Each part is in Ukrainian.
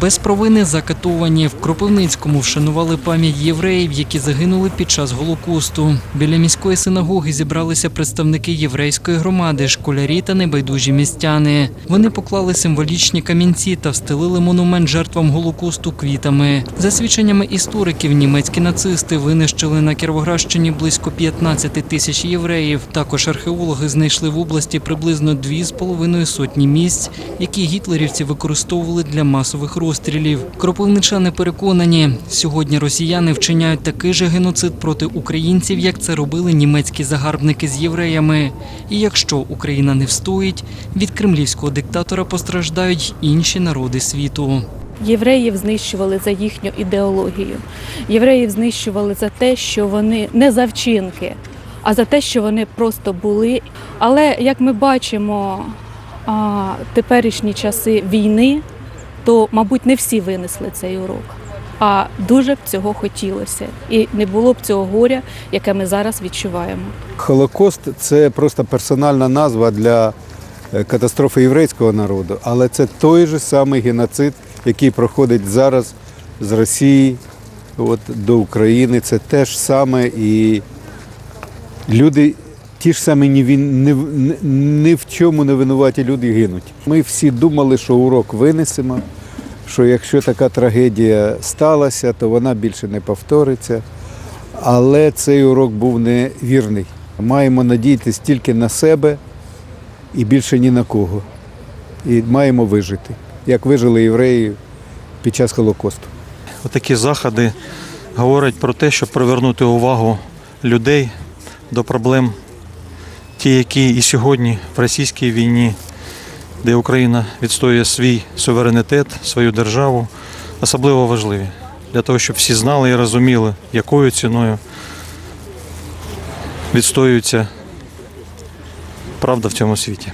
Без провини закатовані в Кропивницькому вшанували пам'ять євреїв, які загинули під час голокосту. Біля міської синагоги зібралися представники єврейської громади, школярі та небайдужі містяни. Вони поклали символічні камінці та встелили монумент жертвам голокосту квітами. За свідченнями істориків, німецькі нацисти винищили на Кіровоградщині близько 15 тисяч євреїв. Також археологи знайшли в області приблизно дві з половиною сотні місць, які гітлерівці використовували для масових розстрілів. Кропивничани переконані, сьогодні росіяни вчиняють такий же геноцид проти українців, як це робили німецькі загарбники з євреями. І якщо Україна не встоїть, від кремлівського диктатора постраждають інші народи світу. Євреїв знищували за їхню ідеологію. Євреїв знищували за те, що вони не за вчинки, а за те, що вони просто були. Але як ми бачимо, теперішні часи війни, то, мабуть, не всі винесли цей урок. А дуже б цього хотілося, і не було б цього горя, яке ми зараз відчуваємо. Холокост це просто персональна назва для е, катастрофи єврейського народу, але це той же самий геноцид, який проходить зараз з Росії от, до України. Це те ж саме і люди. Ті ж самі ні, він- ні, ні в чому не винуваті люди гинуть. Ми всі думали, що урок винесемо, що якщо така трагедія сталася, то вона більше не повториться. Але цей урок був невірний. Маємо надіятися тільки на себе і більше ні на кого. І маємо вижити, як вижили євреї під час Холокосту. Отакі заходи говорять про те, щоб привернути увагу людей до проблем, ті, які і сьогодні в російській війні, де Україна відстоює свій суверенітет, свою державу, особливо важливі. Для того, щоб всі знали і розуміли, якою ціною відстоюється правда в цьому світі.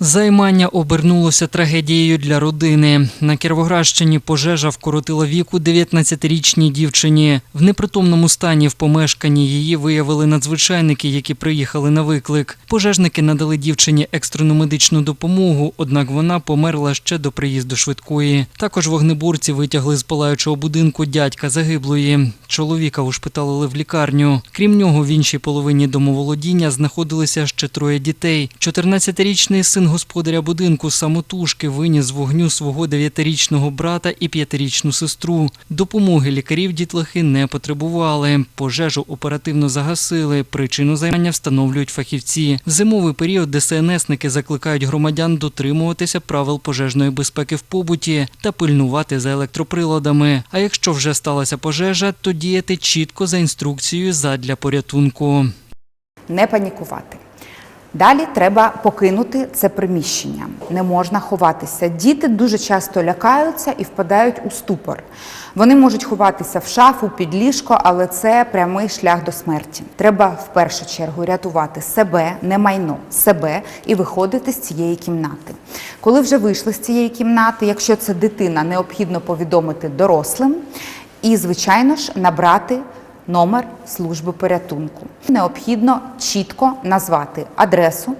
Займання обернулося трагедією для родини. На Кіровоградщині пожежа вкоротила віку 19-річній дівчині. В непритомному стані в помешканні її виявили надзвичайники, які приїхали на виклик. Пожежники надали дівчині екстрену медичну допомогу, однак вона померла ще до приїзду швидкої. Також вогнеборці витягли з палаючого будинку дядька загиблої. Чоловіка ушпиталили в лікарню. Крім нього, в іншій половині домоволодіння знаходилися ще троє дітей. 14-річний син господаря будинку самотужки виніс з вогню свого 9-річного брата і 5-річну сестру. Допомоги лікарів дітлахи не потребували. Пожежу оперативно загасили. Причину займання встановлюють фахівці. В зимовий період ДСНСники закликають громадян дотримуватися правил пожежної безпеки в побуті та пильнувати за електроприладами. А якщо вже сталася пожежа, то діяти чітко за інструкцією задля порятунку. не панікувати. Далі треба покинути це приміщення. Не можна ховатися. Діти дуже часто лякаються і впадають у ступор. Вони можуть ховатися в шафу, під ліжко, але це прямий шлях до смерті. Треба в першу чергу рятувати себе, не майно, себе і виходити з цієї кімнати. Коли вже вийшли з цієї кімнати, якщо це дитина, необхідно повідомити дорослим і, звичайно ж, набрати номер служби порятунку. Необхідно чітко назвати адресу,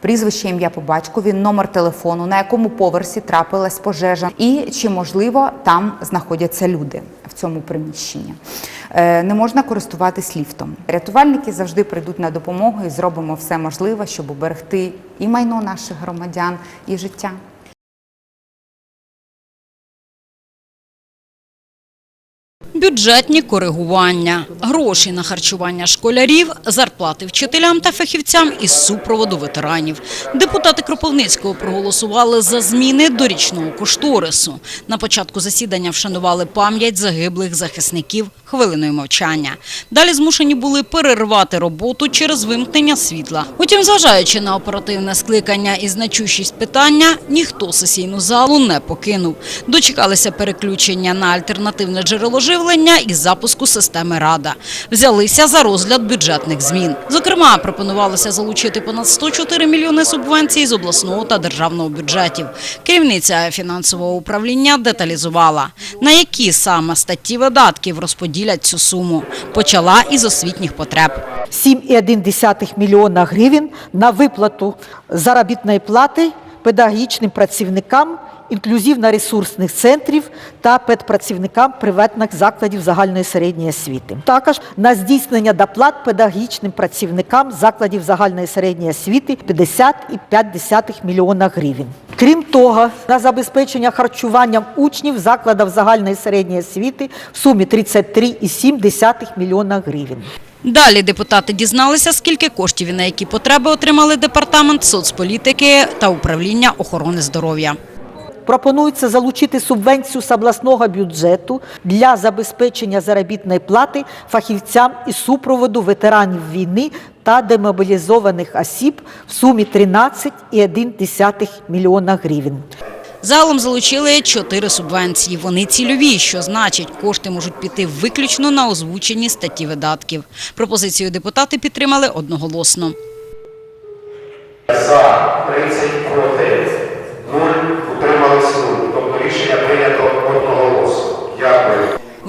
прізвище ім'я по батькові, номер телефону, на якому поверсі трапилась пожежа, і чи можливо там знаходяться люди в цьому приміщенні. Е, Не можна користуватись ліфтом. Рятувальники завжди прийдуть на допомогу і зробимо все можливе, щоб уберегти і майно наших громадян, і життя. Бюджетні коригування, гроші на харчування школярів, зарплати вчителям та фахівцям із супроводу ветеранів. Депутати Кропивницького проголосували за зміни до річного кошторису. На початку засідання вшанували пам'ять загиблих захисників хвилиною мовчання. Далі змушені були перервати роботу через вимкнення світла. Утім, зважаючи на оперативне скликання і значущість питання, ніхто сесійну залу не покинув. Дочекалися переключення на альтернативне джерело живлення і запуску системи Рада. Взялися за розгляд бюджетних змін. Зокрема, пропонувалося залучити понад 104 мільйони субвенцій з обласного та державного бюджетів. Керівниця фінансового управління деталізувала, на які саме статті видатків розподілять цю суму. Почала із освітніх потреб. 7,1 мільйона гривень на виплату заробітної плати педагогічним працівникам інклюзивно-ресурсних центрів та педпрацівникам приватних закладів загальної середньої освіти. Також на здійснення доплат педагогічним працівникам закладів загальної середньої освіти 50,5 мільйона гривень. Крім того, на забезпечення харчуванням учнів закладів загальної середньої освіти в сумі 33,7 мільйона гривень. Далі депутати дізналися, скільки коштів і на які потреби отримали департамент соцполітики та управління охорони здоров'я. Пропонується залучити субвенцію з обласного бюджету для забезпечення заробітної плати фахівцям із супроводу ветеранів війни та демобілізованих осіб в сумі 13,1 мільйона гривень. Загалом залучили чотири субвенції. Вони цільові, що значить, кошти можуть піти виключно на озвучені статті видатків. Пропозицію депутати підтримали одноголосно. За 30 проти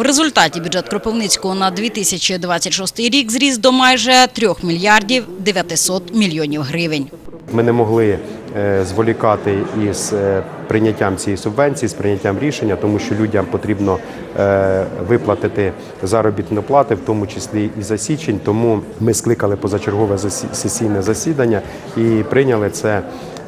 В результаті бюджет Кропивницького на 2026 рік зріс до майже 3 мільярдів 900 мільйонів гривень. Ми не могли е, зволікати із е, прийняттям цієї субвенції, з прийняттям рішення, тому що людям потрібно е, виплатити заробітну плату, в тому числі і за січень. Тому ми скликали позачергове сесійне засідання і прийняли це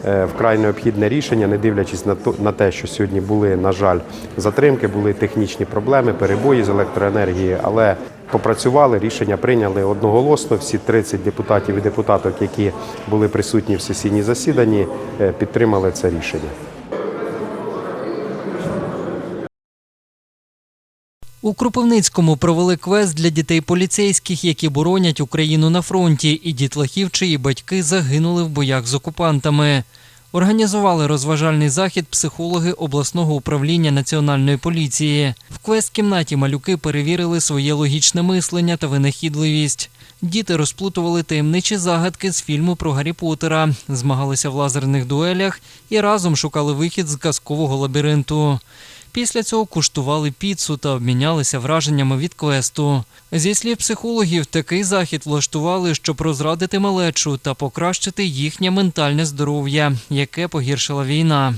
вкрай необхідне рішення, не дивлячись на те, що сьогодні були, на жаль, затримки, були технічні проблеми, перебої з електроенергії, але попрацювали, рішення прийняли одноголосно. Всі 30 депутатів і депутаток, які були присутні в сесійній засіданні, е, підтримали це рішення. У Кропивницькому провели квест для дітей поліцейських, які боронять Україну на фронті, і дітлахів, чиї батьки загинули в боях з окупантами. Організували розважальний захід психологи обласного управління національної поліції. В квест-кімнаті малюки перевірили своє логічне мислення та винахідливість. Діти розплутували таємничі загадки з фільму про Гаррі Поттера, змагалися в лазерних дуелях і разом шукали вихід з казкового лабіринту. Після цього куштували піцу та обмінялися враженнями від квесту. Зі слів психологів, такий захід влаштували, щоб розрадити малечу та покращити їхнє ментальне здоров'я, яке погіршила війна.